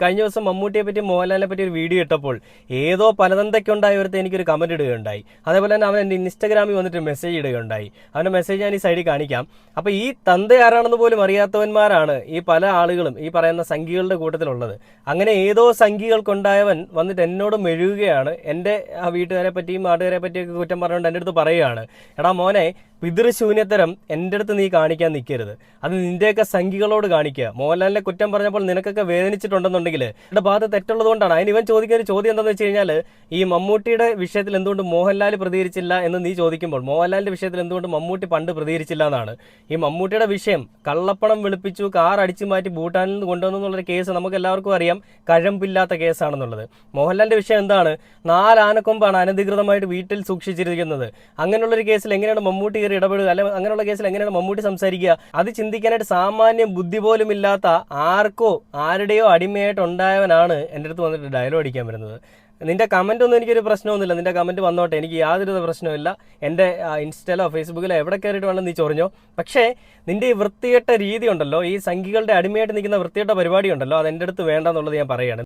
കഴിഞ്ഞ ദിവസം മമ്മൂട്ടിയെ പറ്റി മോഹൻലാലിനെ പറ്റി ഒരു വീഡിയോ ഇട്ടപ്പോൾ ഏതോ പലതന്തയ്ക്കുണ്ടായ ഒരുത്തെ എനിക്കൊരു കമന്റ് ഇടുകയുണ്ടായി. അതേപോലെ തന്നെ അവൻ എന്റെ ഇൻസ്റ്റാഗ്രാമിൽ വന്നിട്ട് മെസ്സേജ് ഇടുകയുണ്ടായി. അവന്റെ മെസ്സേജ് ഞാൻ ഈ സൈഡിൽ കാണിക്കാം. അപ്പോൾ ഈ തന്ത ആരാണെന്ന് പോലും അറിയാത്തവന്മാരാണ് ഈ പല ആളുകളും ഈ പറയുന്ന സംഖ്യകളുടെ കൂട്ടത്തിലുള്ളത്. അങ്ങനെ ഏതോ സംഖ്യകൾക്കുണ്ടായവൻ വന്നിട്ട് എന്നോട് മെഴുകുകയാണ്. എന്റെ ആ വീട്ടുകാരെ പറ്റിയും നാട്ടുകാരെ പറ്റിയൊക്കെ കുറ്റം പറഞ്ഞുകൊണ്ട് എന്റെ അടുത്ത് പറയുകയാണ്. എടാ മോനെ പിതൃശൂന്യത്തരം എന്റെ അടുത്ത് നീ കാണിക്കാൻ നിൽക്കരുത് അത് നിന്റെയൊക്കെ സംഖ്യകളോട് കാണിക്കുക. മോഹൻലാലിനെ കുറ്റം പറഞ്ഞപ്പോൾ നിനക്കൊക്കെ വേദനിച്ചിട്ടുണ്ടെന്നുണ്ടെങ്കിൽ എന്റെ ഭാഗത്ത് തെറ്റുള്ളത് കൊണ്ടാണ്. അതിന് ഇവൻ ചോദിക്കുന്ന ഒരു ചോദ്യം എന്താണെന്ന് വെച്ച് കഴിഞ്ഞാൽ ഈ മമ്മൂട്ടിയുടെ വിഷയത്തിൽ എന്തുകൊണ്ട് മോഹൻലാൽ പ്രതികരിച്ചില്ല എന്ന് നീ ചോദിക്കുമ്പോൾ മോഹൻലാലിന്റെ വിഷയത്തിൽ എന്തുകൊണ്ട് മമ്മൂട്ടി പണ്ട് പ്രതികരിച്ചില്ല എന്നാണ്. ഈ മമ്മൂട്ടിയുടെ വിഷയം കള്ളപ്പണം വെളുപ്പിച്ചു കാർ അടിച്ചു മാറ്റി ഭൂട്ടാനിൽ നിന്ന് കൊണ്ടുവന്നു എന്നുള്ളൊരു കേസ് നമുക്ക് എല്ലാവർക്കും അറിയാം. കഴമ്പില്ലാത്ത കേസാണെന്നുള്ളത്. മോഹൻലാലിന്റെ വിഷയം എന്താണ്? നാല് ആനക്കൊമ്പാണ് അനധികൃതമായിട്ട് വീട്ടിൽ സൂക്ഷിച്ചിരിക്കുന്നത്. അങ്ങനെയുള്ളൊരു കേസിൽ എങ്ങനെയാണ് മമ്മൂട്ടി കയറി ഇടപെടുക? അല്ലെ അങ്ങനെയുള്ള കേസിൽ എങ്ങനെയാണ് മമ്മൂട്ടി സംസാരിക്കുക? അത് ചിന്തിക്കാനായിട്ട് സാമാന്യം ബുദ്ധി പോലും ഇല്ലാത്ത ആർക്കോ ആരുടെയോ അടിമയായിട്ട് ഉണ്ടായവനാണ് എന്റെ അടുത്ത് വന്നിട്ട് ഡയലോഗ് അടിക്കാൻ വരുന്നത്. നിന്റെ കമന്റ് ഒന്നും എനിക്കൊരു പ്രശ്നമൊന്നുമില്ല. നിന്റെ കമന്റ് വന്നോട്ടെ. എനിക്ക് യാതൊരു പ്രശ്നമില്ല എന്റെ ഇൻസ്റ്റയിലോ ഫേസ്ബുക്കിലോ എവിടെ കയറിയിട്ട് വേണം നീ ചൊറിഞ്ഞോ. പക്ഷേ നിന്റെ ഈ വൃത്തികെട്ട രീതി ഉണ്ടല്ലോ. ഈ സംഖ്യകളുടെ അടിമയായിട്ട് നിൽക്കുന്ന വൃത്തികെട്ട പരിപാടി ഉണ്ടല്ലോ. അത് എന്റെ അടുത്ത് വേണ്ടെന്നുള്ളത് ഞാൻ പറയുകയാണ്.